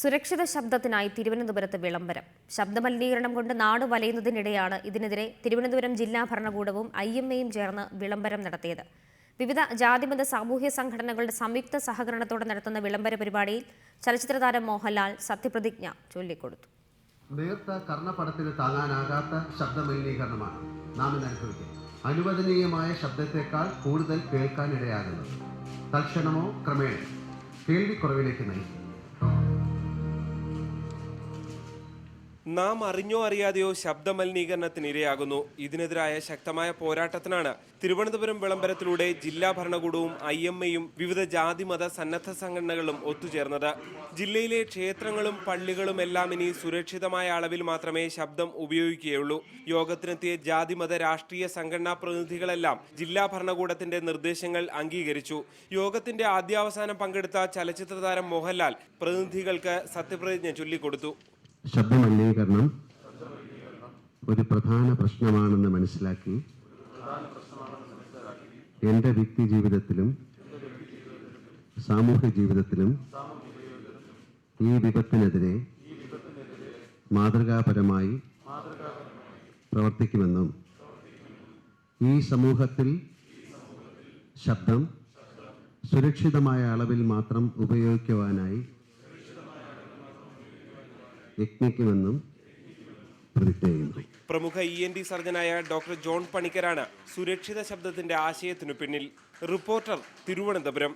സുരക്ഷിത ശബ്ദത്തിനായി തിരുവനന്തപുരത്ത് വിളംബരം. ശബ്ദമലിനീകരണം കൊണ്ട് നാട് വലയുന്നതിനിടെയാണ് ഇതിനെതിരെ തിരുവനന്തപുരം ജില്ലാ ഭരണകൂടവും ഐ എം എയും ചേർന്ന് വിളംബരം നടത്തിയത്. വിവിധ ജാതിമത സാമൂഹ്യ സംഘടനകളുടെ സംയുക്ത സഹകരണത്തോടെ നടത്തുന്ന വിളംബര പരിപാടിയിൽ ചലച്ചിത്രതാരം മോഹൻലാൽ സത്യപ്രതിജ്ഞ ചൊല്ലിക്കൊടുത്തു. അനുവദനീയമായ ശബ്ദത്തെക്കാൾ കൂടുതൽ കേൾക്കാനിടയാകുന്നത്. തൽക്ഷണമോ ക്രമേണ? കേൾവിക്കുറവിലേക്ക് നയിക്കും നാം അറിഞ്ഞോ അറിയാതെയോ ശബ്ദമലിനീകരണത്തിന് ഇരയാകുന്നു ഇതിനെതിരായ ശക്തമായ പോരാട്ടത്തിനാണ് തിരുവനന്തപുരം വിളംബരത്തിലൂടെ ജില്ലാ ഭരണകൂടവും ഐ എം എയും വിവിധ ജാതിമത സന്നദ്ധ സംഘടനകളും ഒത്തുചേർന്നത്. ജില്ലയിലെ ക്ഷേത്രങ്ങളും പള്ളികളും എല്ലാം ഇനി സുരക്ഷിതമായ അളവിൽ മാത്രമേ ശബ്ദം ഉപയോഗിക്കുകയുള്ളൂ. യോഗത്തിനെത്തിയ ജാതിമത രാഷ്ട്രീയ സംഘടനാ പ്രതിനിധികളെല്ലാം ജില്ലാ ഭരണകൂടത്തിന്റെ നിർദ്ദേശങ്ങൾ അംഗീകരിച്ചു. യോഗത്തിന്റെ ആദ്യാവസാനം പങ്കെടുത്ത ചലച്ചിത്ര താരം മോഹൻലാൽ പ്രതിനിധികൾക്ക് സത്യപ്രതിജ്ഞ ചൊല്ലിക്കൊടുത്തു. ശബ്ദമലിനീകരണം ഒരു പ്രധാന പ്രശ്നമാണെന്ന് മനസ്സിലാക്കി. എന്റെ വ്യക്തി ജീവിതത്തിലും സാമൂഹ്യ ജീവിതത്തിലും ഈ വിപത്തിനെതിരെ മാതൃകാപരമായി പ്രവർത്തിക്കുമെന്നും ഈ സമൂഹത്തിൽ ശബ്ദം സുരക്ഷിതമായ അളവിൽ മാത്രം ഉപയോഗിക്കുവാനായി യത്നിക്കുമെന്നും പ്രതിജ്ഞ ചെയ്യുന്നു പ്രമുഖ ഇ എൻ ഡി സർജനായ ഡോക്ടർ ജോൺ പണിക്കരാണ് സുരക്ഷിത ശബ്ദത്തിന്റെ ആശയത്തിനു പിന്നിൽ റിപ്പോർട്ടർ തിരുവനന്തപുരം.